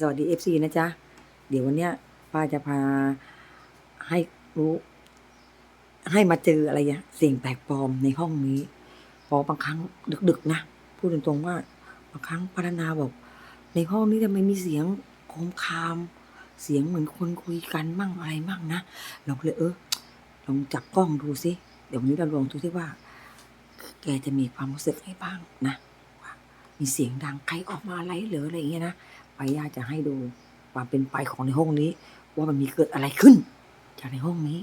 สวัสดีเอฟซีนะจ๊ะ เดี๋ยววันเนี้ยป้าจะพาให้รู้ ให้มาเจออะไรอะสิ่งแปลกปลอมในห้องนี้เพอบางครั้งดึกๆนะพูดตรงๆว่าบางครั้งพัฒนาบอก ในห้องนี้ทำไมมีเสียงโคมคาม เสียงเหมือนคนคุยกันมั่งอะไรมั่งนะเราก็เลยเออลองจับกล้องดูสิเดี๋ยววันนี้เราลองดูสิว่า แกจะมีความรู้สึกให้บ้างนะมีเสียงดังใครออกมาอะไรหรืออะไรอย่างเงี้ยนะ ไปย่าจะให้ดูความเป็นไปของในห้องนี้ ว่ามันมีเกิดอะไรขึ้น จากในห้องนี้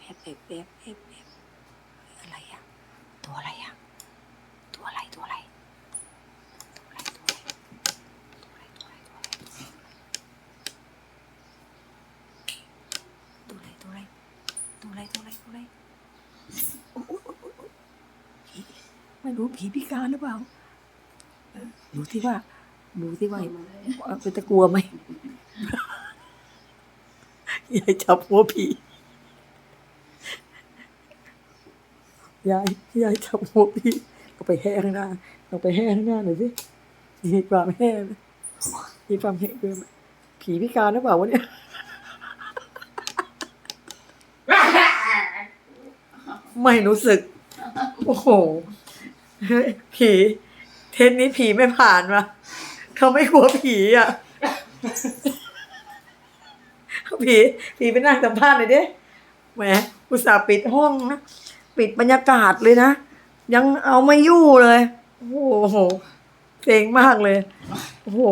แอบแอบแอบแอบอะไรอะตัวอะไรอะ ไม่รู้ผีพิการหรือเปล่าดูที่ว่าดูที่ว่าเป็นตะกลัวไหมยายจับหัวผียายยายจับหัวผีก็ไปแห่ข้างหน้าเราไปแห่ข้างหน้าหน่อยสิมีความแห่ไหมมีความแห่ด้วยไหมผีพิการหรือเปล่าวะเนี่ยไม่รู้สึก โอ้โห ผีเทนนี้ผีไม่ผ่านวะเขาไม่กลัวผีอะผีผีไปนั่งสัมภาษณ์หน่อยดิแหมอุตส่าห์ปิดห้องนะปิดบรรยากาศเลยนะ ยังเอาไม่อยู่เลย โอ้โหเซ็งมากเลย โอ้โห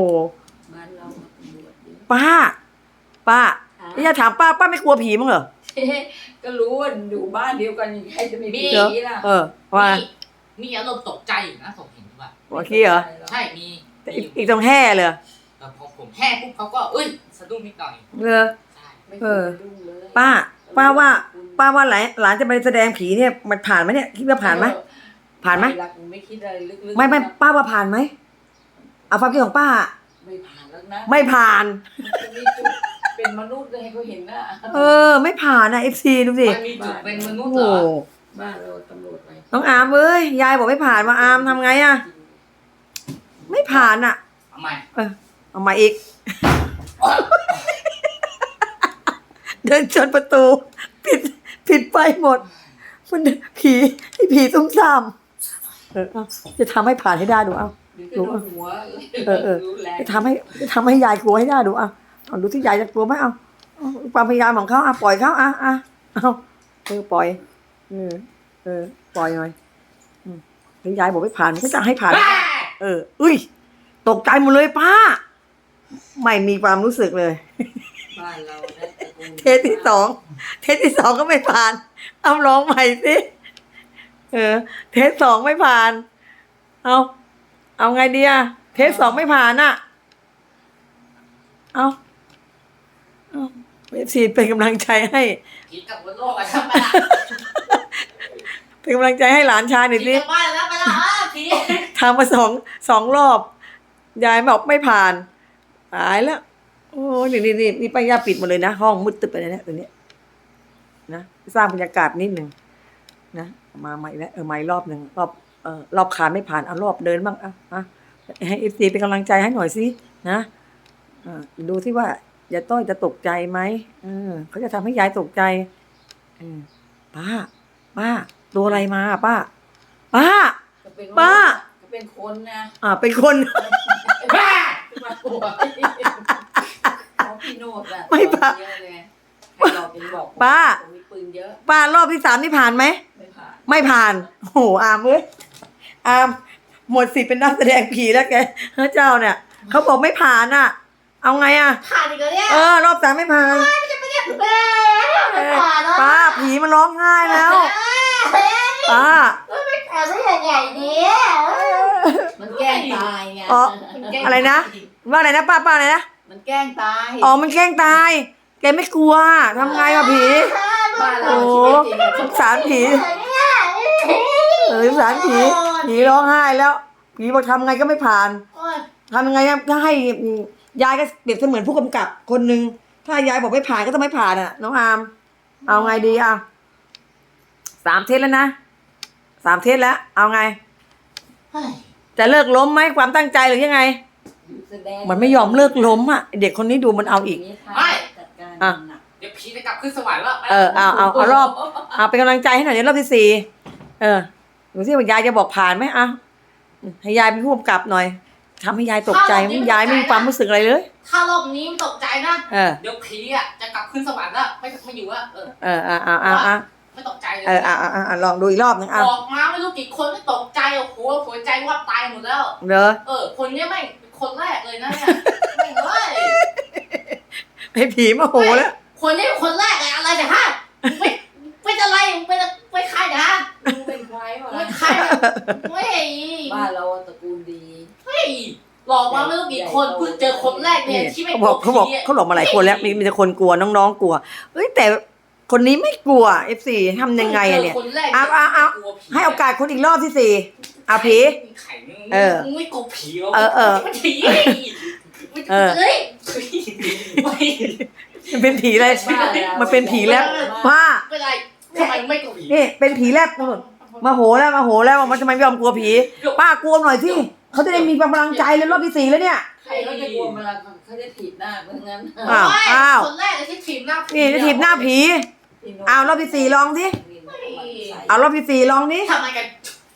บ้านเราตำรวจเยอะป้า ป้าพี่จะถามป้าป้าไม่กลัวผีมั้งเหรอเอ๊ะก็รู้ว่าอยู่บ้านเดียวกันใครจะมีผีเหรอล่ะเออว่า มีมีอารมณ์ตกใจอยู่นะผมเห็นว่าเมื่อกี้เหรอ ใช่มีแต่มีอีกอีกตรงแห่เลยแต่พอผมแห่ปุ๊บเขาก็เอ้ยสะดุ้งนิดหน่อยเออใช่ไม่เอเคอยยุ่งเลยป้า ป้าว่า ป้าว่าหลานหลานจะไปแสดงผีเนี่ยมันผ่านไหมเนี่ยคิดว่าผ่านไหมผ่านไหมหลักไม่คิดอะไรลึกๆไม่ไม่นะป้าว่าผ่านไหมเอาความคิดของป้า ไม่ผ่านแล้วนะไม่ผ่าน มันจะมีจุดเป็นมนุษย์เลยให้เขาเห็นนะเออ ไม่ผ่านนะเอฟซีดูสิมันมีจุดเป็นมนุโอ้ษย์โหเหรอ บ้านเราตำรวจไป น้องอามเอ้ยยายบอกไม่ผ่านมาอามทำไงอะไม่ผ่านอะทำไมเออเอามาอีก เดินชนประตูปิดปิดไปหมด มันผีไอ้ผีตุ้มซ่ามเออเอาจะทำให้ผ่านให้ได้ดูเอาเดี๋ยวจะโดนหัวเออเออรู้แรงจะทำให้จะทำให้ยายกลัวให้ได้ดูเอาเอาดูที่ยายจะกลัวไหมเอาเอาความพยายามของเขาอะปล่อยเขาอะอะเอาเออปล่อยเออเออ ปล่อยหน่อยอืมแล้วยายบอกไม่ผ่านก็จะให้ผ่าน เออ อุ้ย ตกใจหมดเลยป้า ไม่มีความรู้สึกเลยบ้านเรานะตระกูลเทสที่สองเทสที่สองก็ไม่ผ่าน เอาลองใหม่สิเออ เทสสองไม่ผ่าน เอาเอาไงดีอะเทสสองไม่ผ่านอะเอาเอาเอฟซีเป็นกำลังใจให้ผีกับบนโลกอะทำไปละ เป็นกำลังใจให้หลานชายหน่อยผีสิ กลับบ้านแล้วไปละอ้าวผีทำมาสองสองรอบ ยายบอกไม่ผ่าน ตายแล้ว โอ้นี่นี่นี่นี่ป้ายาปิดหมาเลยนะ ห้องมืดตึ๊บไปเลยนะตัวเนี้ยนะสร้างบรรยากาศนิดหนึ่งนะมาใหม่แล้วเออใหม่รอบหนึ่งรอบเออรอบขาไม่ผ่านเอารอบเดินบ้างอะอะให้เอฟซีเป็นกำลังใจให้หน่อยสินะอ่าดูที่ว่าอย่าต้อยจะตกใจไหมเออเขาจะทำให้ยายตกใจเออป้าป้า ตัวอะไรมาป้า ป้าก็เป็นป้าก็เป็นคนนะอ่าเป็นคน บ้ามาตัวเขาพี่โนดอะไม่ป้าเยอะเลยให้เราเป็นบอกป้า ผมมีปืนเยอะป้ารอบที่สามนี่ผ่านไหม ไม่ผ่านไม่ผ่าน โอ้โหอามเอ้ยอามหมดสิทธิ์เป็นนักแสดงผีแล้วแกเฮ้ยเจ้าเนี่ยเขาบอกไม่ผ่านอะ เอาไงอะ ขาดอีกแล้วเนี่ยเออ รอบสามไม่ผ่านแม่ไม่ขาดแล้วป้าผีมันร้องไห้แล้วป้าไม่ขาดได้ยังไงเนี่ยมันแกล้งตายไงอ๋ออะไรนะ ว่าอะไรนะป้าป้าอะไรนะ มันแกล้งตาย อ๋อ มันแกล้งตาย แกไม่กลัวทำไงวะผีบ้านเราโอ้ชีวิตจริงอะสงสารผีเออสงสารผีผีร้องไห้แล้ว ผีบอกทำไงก็ไม่ผ่านทำยังไงอะถ้าให้อืมยายก็เปรียบเสมือนผู้กำกับคนหนึ่งถ้ายายบอกไม่ผ่านก็ต้องไม่ผ่านอะ น้องอาม เอาไงดีอะ สามเทสแล้วนะสามเทสแล้ว เอาไงเฮ้ยจะเลิกล้มไหมความตั้งใจหรือยังไงแสดงมันไม่ยอมเลิกล้มอะเด็กคนนี้ดูมันเอาอีกจัดการอะหนักเดี๋ยวผีจะกลับขึ้นสวรรค์แล้วเออเอาเอาเอารอบเอาเป็นกำลังใจให้หน่อยเดี๋ยวรอบที่สี่เออดูสิว่ายายจะบอกผ่านไหมอะให้ยายเป็นผู้กำกับหน่อยทำให้ยายตกใจยายไม่มีความรู้สึกอะไรเลย ถ้ารอบนี้ไม่ตกใจนะเออเดี๋ยวผีอะจะกลับขึ้นสวรรค์แล้วไม่ไม่อยู่แล้วเออเอออะอะอะอะ ไม่ตกใจเลยเอออะอะอะลองดูอีกรอบหนึงอะออกมาไม่รู้กี่คนไม่ตกใจโอ้โหหัวใจว่าบตายหมดแล้วเด้อเออ คนเนี้ยไม่งเป็นคนแรกเลยนะเนี่ยไม่งเลยให้ผีมาโหแล้ว คนนี้เป็นคนแรกเลยอะไรเนี่ยฮะไม่เป็นอะไรเป็นเป็นใครเนี่ยฮะมึงเป็นใครวะเป็นใครเฮ้ยบ้านเราตระกูลดีเฮ้ยหลอกมาไม่รู้กี่คนเพิ่งเจอคนแรกเนี่ยที่ไม่เขาบอกเขาบอกเขาหลอกมาหลายคนแล้วมีมีแต่คนกลัวน้องๆกลัวเอ้ยแต่ คนนี้ไม่กลัวเอฟซีทำยังไงอะเนี่ย คนแรกเอาเอาเอาให้โอกาสคุณอีกรอบที่สี่เอาผี ไข่มึงเออมึงไม่กลัวผีหรเออเออไม่ผีเออ เฮ้ยไม่ มันเป็นผีเลยบ้าแล้ว มันเป็นผีแล้วป้าเป็นไรทำไมไม่กลัวผีนี่เป็นผีแลบนู่นมาโหแล้วมาโหแล้วมันทำไมไม่ยอมกลัวผีป้ากลัวหน่อยสิเขาจะได้มีกำลังใจเลยรอบที่สี่แล้วเนี่ย ใครเขาจะกลัวเวลาเขาจะถีบหน้าเมื่องั้น อ้าวโยอ้าว คนแรกเลยที่ถีบหน้าผีนี่จะถีบหน้าผี อ้าวรอบที่สี่ลองสิเอารอบที่สี่ลองนี่ทำไมกัน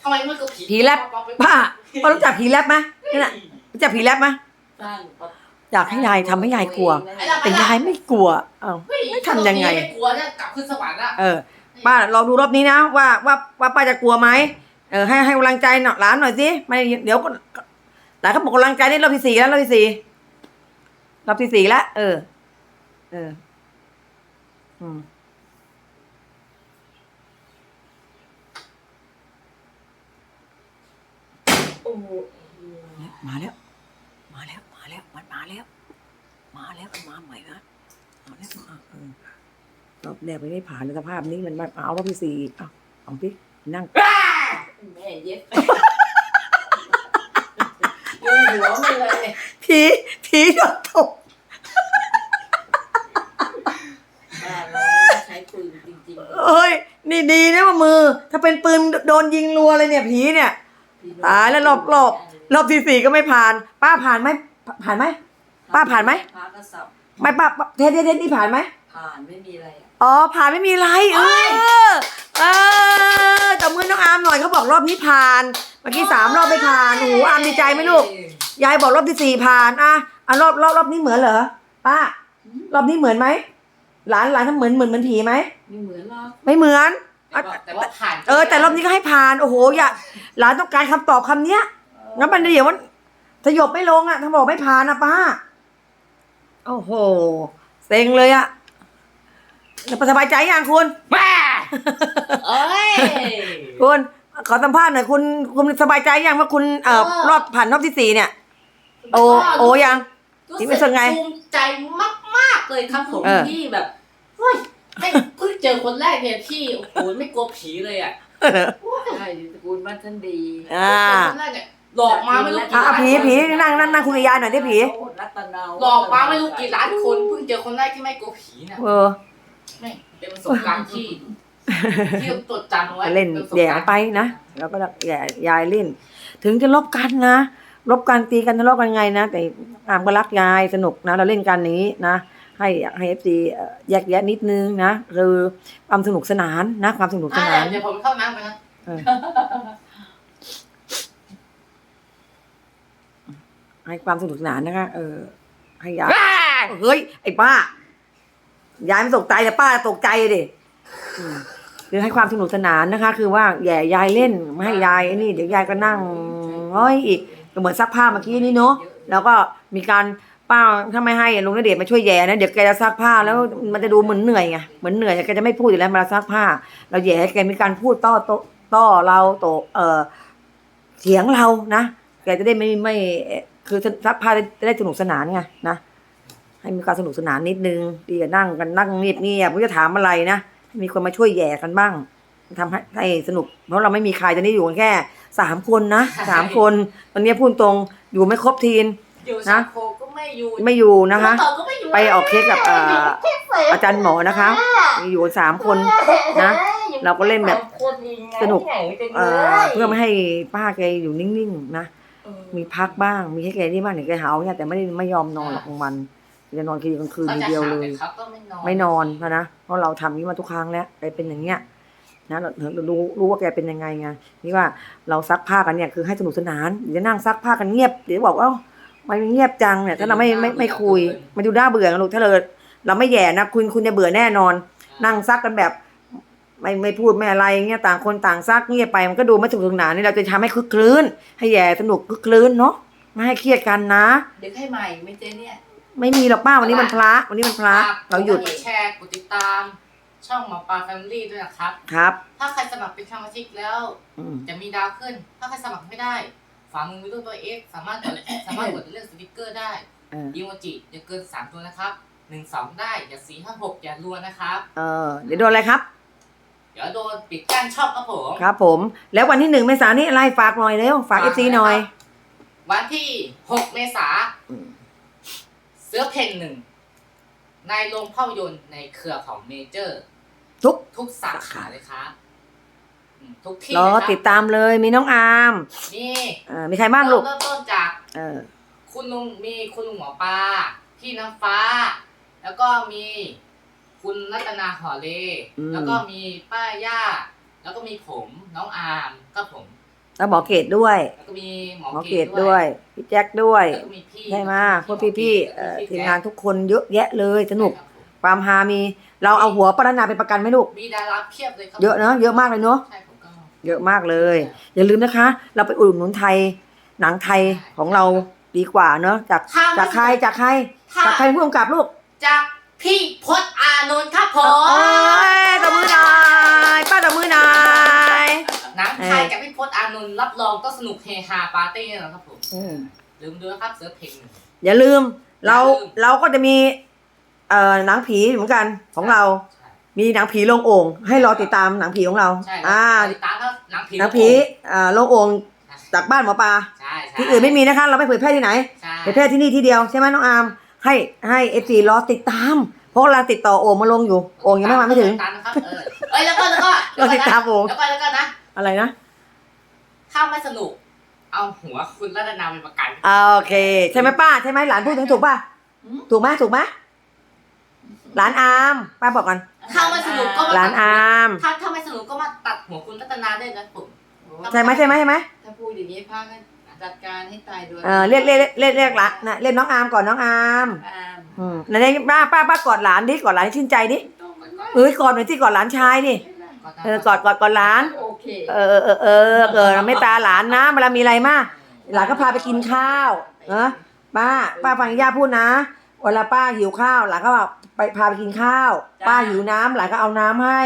ทำไมไม่กลัวผีผีแลบป้าป้ารู้จักผีแลบไหมนี่นน่ะรู้จักผีแลบไหมสร้างอยากให้ยายทำให้ยายกลัวไอ้เราแต่ยายไม่กลัวอ้าวเฮ้ยไม่ทำยังไงไม่กลัวเนี่ยกลับขึ้นสวรรค์อะเออป้าลองดูรอบนี้นะว่าว่าว่าป้าจะกลัวไหมเออให้ให้กำลังใจหน่อยหลานหน่อยสิไม่เดี๋ยวก็หลานเขาบอกกำลังใจนี่รอบที่สี่แล้วรอบที่สี่รอบที่สี่แล้วเออ เออ อืม โอ้โห มาแล้ว มาแล้ว มาแล้ว มันมาแล้ว มาแล้วมันมาใหม่ละมาแล้วอะเออรอบแรกไม่ได้ผ่านเลยสภาพนี้มันมาเอารอบที่สี่อีกเอาเอาพี่นั่งแม่เย็บยืนหัวมาเลยผีผีโดนตกบ้านเราใช้ปืนจริงๆเอ้ย นี่ดีนะว่ามือ ถ้าเป็นปืนโดนยิงรัวเลยเนี่ยผีเนี่ย ตายแล้วรอบรอบรอบที่สี่ก็ไม่ผ่าน ป้าผ่านไหมผ่านไหม ป้าผ่านไหมพากระสับไม่ป้าป้าเทสเทสเทสนี่ผ่านไหม ผ่านไม่มีอะไรอะ อ๋อ ผ่านไม่มีไรเออเออแต่มือน้องอาร์มหน่อยเขาบอกรอบนี้ผ่าน เมื่อกี้สามรอบไม่ผ่านโอ้โหอาร์มดีใจไหมลูก ยายบอกรอบที่สี่ผ่านอะอะรอบรอบรอบนี้เหมือนเหรอป้า รอบนี้เหมือนไหมหลานหลานทำเหมือนเหมือนเหมือนผีไหมไม่เหมือนหรอกไม่เหมือน แต่ว่าแต่ว่าผ่านเออ แต่รอบนี้ก็ให้ผ่านโอ้โหอย่าหลานต้องการคำตอบคำเนี้ยงั้นมันเดี๋ยวมันสยบไม่ลงอะถ้าบอกไม่ผ่านนะป้าโอ้โหเซ็งเลยอะแล้วสบายใจยังคุณแม่เอ้ยคุณขอสัมภาษณ์หน่อยคุณคุณสบายใจยังว่าคุณเอ่อเออรอบผ่านรอบที่สี่เนี่ย โอโอยังนี่เป็นยังไงภูมิใจมาก ๆ เลยครับผมเออที่แบบเฮ้ย ไม่เพิ่งเจอคนแรกเนี่ยที่โอ้โหไม่กลัวผีเลยอะใช่ตระกูลบ้านท่านดีอ่า เจอคนแรกเนี่ยหลอกมาไม่รู้อะกี่อะล้านผีคนผีนั่งนั่งนั่งคุยกับยายหน่อยได้ผีรัตนาหลอกมาไม่รู้กี่ล้านคนเพิ่งเจอคนแรกที่ไม่กลัวผีนะเออไม่เป็นประสบการณ์ที่ที่ต้องจดจำไว้เล่นป็ประสบแย่การณ์ไปนะแล้วก็แย่ยายเล่น ถึงจะลบกันนะลบกันตีกันทะเลาะกันไงนะ แต่อามก็รักยายสนุกนะ เราเล่นกันนี้นะ ให้ให้เอฟซีแยกแยะนิดนึงนะคือความสนุกสนานนะความสนุกสอะนาน เดี๋ยวผมเข้าน้ำไปนะให้ความสนุกสนานนะคะเออให้ยายเฮ้ย ไอ้ป้ายายไม่ตกใจแต่ป้าตกใจดิอืมคือให้ความสนุกสนานนะคะ คือว่าแย่ยายเล่นไม่ให้ยายไอ้นี่ เดี๋ยวยายก็นั่งง้อยอีกก็เหมือนซักผ้าเมื่อกี้นี่เนาะแล้วก็มีการ ป้าถ้าไม่ให้ลุงณเดชน์มาช่วยแย่นะเดี๋ยวแกจะซักผ้าแล้วมันจะดูเหมือนเหนื่อยไงเหมือนเหนื่อยแกจะไม่พูดอยู่แล้วเวลาซักผ้า เราแย่ให้แกมีการพูดต้อโตต้อเราโตเออเถียงเรานะแกจะได้ไม่ไม่คือซักผ้าจะได้สนุกสนานไงนะให้มีความสนุกสนานนิดนึงดีกว่านั่งกันนั่งเงียบเงียบไม่จะถามอะไรนะให้มีคนมาช่วยแย่กันบ้างทำให้ให้สนุก เพราะเราไม่มีใครจะนี่อยู่กันแค่สามคนนะสามคนตอนนี้พูดตรงอยู่ไม่ครบทีนอยู่นะสังโคก็ ไม่อยู่ไม่อยู่นะคะต่อก็ไม่อยู่ไปออกเคสกับเอ่ออาจารย์หมอนะคะ มีอยู่สามคนนะ เราก็เล่นแบบ สนุก เอ่อเพื่อไม่ให้ป้าแกอยู่นิ่งๆนะ มีพักบ้าง มีให้แกนี่บ้างเนี่ยแกหาวเนี่ยแต่ไม่ได้ไม่ยอมนอนหรอกกลางวันจะนอนคืนกลางคืนเขาทีจะเดียวหาเลยแต่เขาก็ไม่นอนไม่นอนเพราะนะเพราะเราทำนี้มาทุกครั้งแล้วแกเป็นอย่างเงี้ยนะเราเรารู้รู้ว่าแกเป็นยังไงไงนี่ว่าเราซักผ้ากันเนี่ยคือให้สนุกสนานเดี๋ยวนั่งซักผ้ากันเงียบเดี๋ยวบอกว่า มันเงียบจังเนี่ย ถ้าเราไม่ไม่ไม่คุย มันดูน่าเบื่อนะลูกถ้าเราเราไม่แย่นะคุณคุณจะเบื่อแน่นอน นั่งซักกันแบบ ไม่ไม่พูดไม่อะไรเงี้ยต่างคนต่างซักเงียบไปมันก็ดูไม่สนุกสนานนี่เราจะทำให้คึกคลื้น ให้แย่สนุกคึกคลื้นเนาะไม่ให้เครียดกันนะเดี๋ยวให้ใหม่ไม่เจ๊เนี่ย ไม่มีหรอกป้าวันนี้มันพระ วันนี้มันพระฝกเราหยุดกดแชร์กดติดตาม ช่องหมอปลาแฟมิลี่ด้วยนะครับ ครับ ถ้าใครสมัครเป็นสมาชิกแล้วอืมจะมีดาวขึ้น ถ้าใครสมัครไม่ได้ ฝามือมีรูปตัวเอฟสามารถกด สามารถกดเลือกสติกเกอร์ได้เอออีโมจิอย่าเกินสามตัวนะครับหนึ่งสองได้อย่าสี่ห้าหกอย่ารัวนะครับ เออเดี๋ยวโดนอะไรครับ เดี๋ยวโดนปิดกั้นช่องครับผมครับ ผม แล้ววันที่หนึ่งเมษายนนี้อะไรฝากหน่อยเร็วฝากเอฟซีหน่อยวันที่หกเมษาอืมเสือเพ่นหนึ่งในโรงภาพยนตร์ในเครือของเมเจอร์ ทุก ทุกสาขาเลยครับอืม ทุกที่รอเลยครับติดตามเลยมีน้องอาร์มนี่เออมีใครบ้างลูก เริ่มต้นจากเออ คุณลุงมีคุณลุงหมอปลาพี่น้ำฟ้า แล้วก็มีคุณรัตนาหอเล อืม แล้วก็มีป้าย่า แล้วก็มีผมน้องอาร์มก็ผม แล้วหมอเกตด้วย แล้วก็มีหมอหมอเกเกดตด้ด้ววยยพี่แจ็คด้วยแล้วก็มีพี่ใช่ไหมพวกพี่ๆเอ่อทีมงานทุกคนเยอะแยะเลยสนุกใช่ครับผมความฮามี เราเอาหัวปรนาเป็นประกันไหมลูก มีดาราเพียบเลยครัเยอะเนอะเยอะมากเลยเนอะ ใช่ผมก็ เยอะมากเลย อย่าลืมนะคะ เราไปอุดหนุนไทย หนังไทยของเราดีกว่าเนอะจากถ้าไม่จากใครจากใครถ้า จากใครผู้กำกับลูกจากพี่พจน์อานนท์ครับผโอ้มยตบมือหน่อยป้าตบมือหน่อยหนังไทยจากพี่พจน์อานนท์รับรองก็สนุกเฮฮาปาร์ตี้แน่นอนครับผมอืม ลืมดูนะครับเสือเพลง อย่าลืมเราอย่าลืม เราก็จะมีเอ่อหนังผีเหมือนกันของเรา ใช่ มีหนังผีโรงโอ่งให้รอติดตามหนังผีของเรา ใช่อ่า ติดตามครับห นังผีหนังผีอ่าโรงโอ่งจากบ้านหมอปลาใช่ใช่ที่อื่นไม่มีนะคะ เราไม่เผยแพร่ที่ไหนใช่เผยแพร่ที่นี่ที่เดียวใช่ไหมน้องอาร์มให้ให้เอฟซีรอติดตาม เพราะเราติดต่อโอ่งมาลงอยู่โอ่งยังไม่มาไม่ถึงติดตามนะครับเออเอ้ยแล้วก็แล้วก็เราติดตามโอ่ง แล้วก็แล้วก็นะอะไรนะถ้าไม่สนุก เอาหัวคุณรัตนาเป็นประกัน อ่าโอเค ใช่ไหมป้าใช่ไหมหลานพูดถึงถูกป่ะอืม ถูกไหมถูกไหมหลานอาร์มป้าบอกกัน ถ้าไม่สนุกก็หลานอาร์มถ้าถ้าไม่สนุกก็มาตัดหัวคุณรัตนาได้นะผมใช่ไหมใช่ไหมใช่ไหมถ้าพูดอย่างนี้พากันจัดการให้ตายด้วยเออเรียกเรียกเรียกเรียกหลานนะเรียกน้องอาร์มก่อนน้องอาร์มอามอืมไหนๆป้าป้าป้ากอดหลานดิกอดหลานให้ชื่นใจดิต้องมันก็เอ้ยกอดหน่อยที่กอดหลานชายดิเออกอดกอดกอดหลาน โอเคเออเออเออเออเออไม่ตาหลานนะเวลามีอะไรมาหลานก็พาไปกินข้าวเนอะป้าป้าฟังย่าพูดนะ เวลาป้าหิวข้าวหลานก็บอกไปพาไปกินข้าวป้าหิวน้ำหลานก็เอาน้ำให้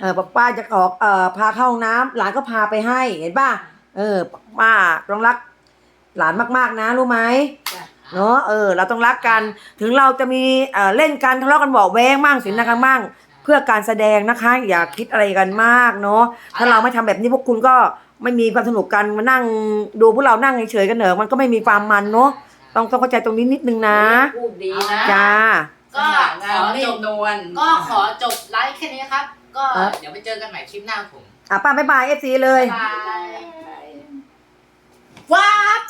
เออป้าจะออกเอ่อพาเข้าห้องน้ำหลานก็พาไปให้ เห็นป่ะเออป้าต้องรัก หลานมากๆนะรู้ไหมจ้ะเนาะเออ เราต้องรักกัน ถึงเราจะมีเอ่อเล่นกันทะเลาะกันบอกแว้งมั่งสินนะคะมั่งเพื่อการแสดงนะคะ อย่าคิดอะไรกันมากเนาะถ้าเราไม่ทำแบบนี้พวกคุณก็ไม่มีความสนุกกันมานั่งดูพวกเรานั่งเฉยๆกันเหนอะมันก็ไม่มีความมันเนาะ ต้องต้องเข้าใจตรงนี้นิดนึงนะ พูดดีนะจ้า ก็งาขมอไม่จบนวลก็ขอจบไลฟ์แค่นี้นะครับ ก็ครับ เดี๋ยวไปเจอกันใหม่คลิปหน้าผมอะป้าบ๊ายบายเอฟซีเลย บายว้าบ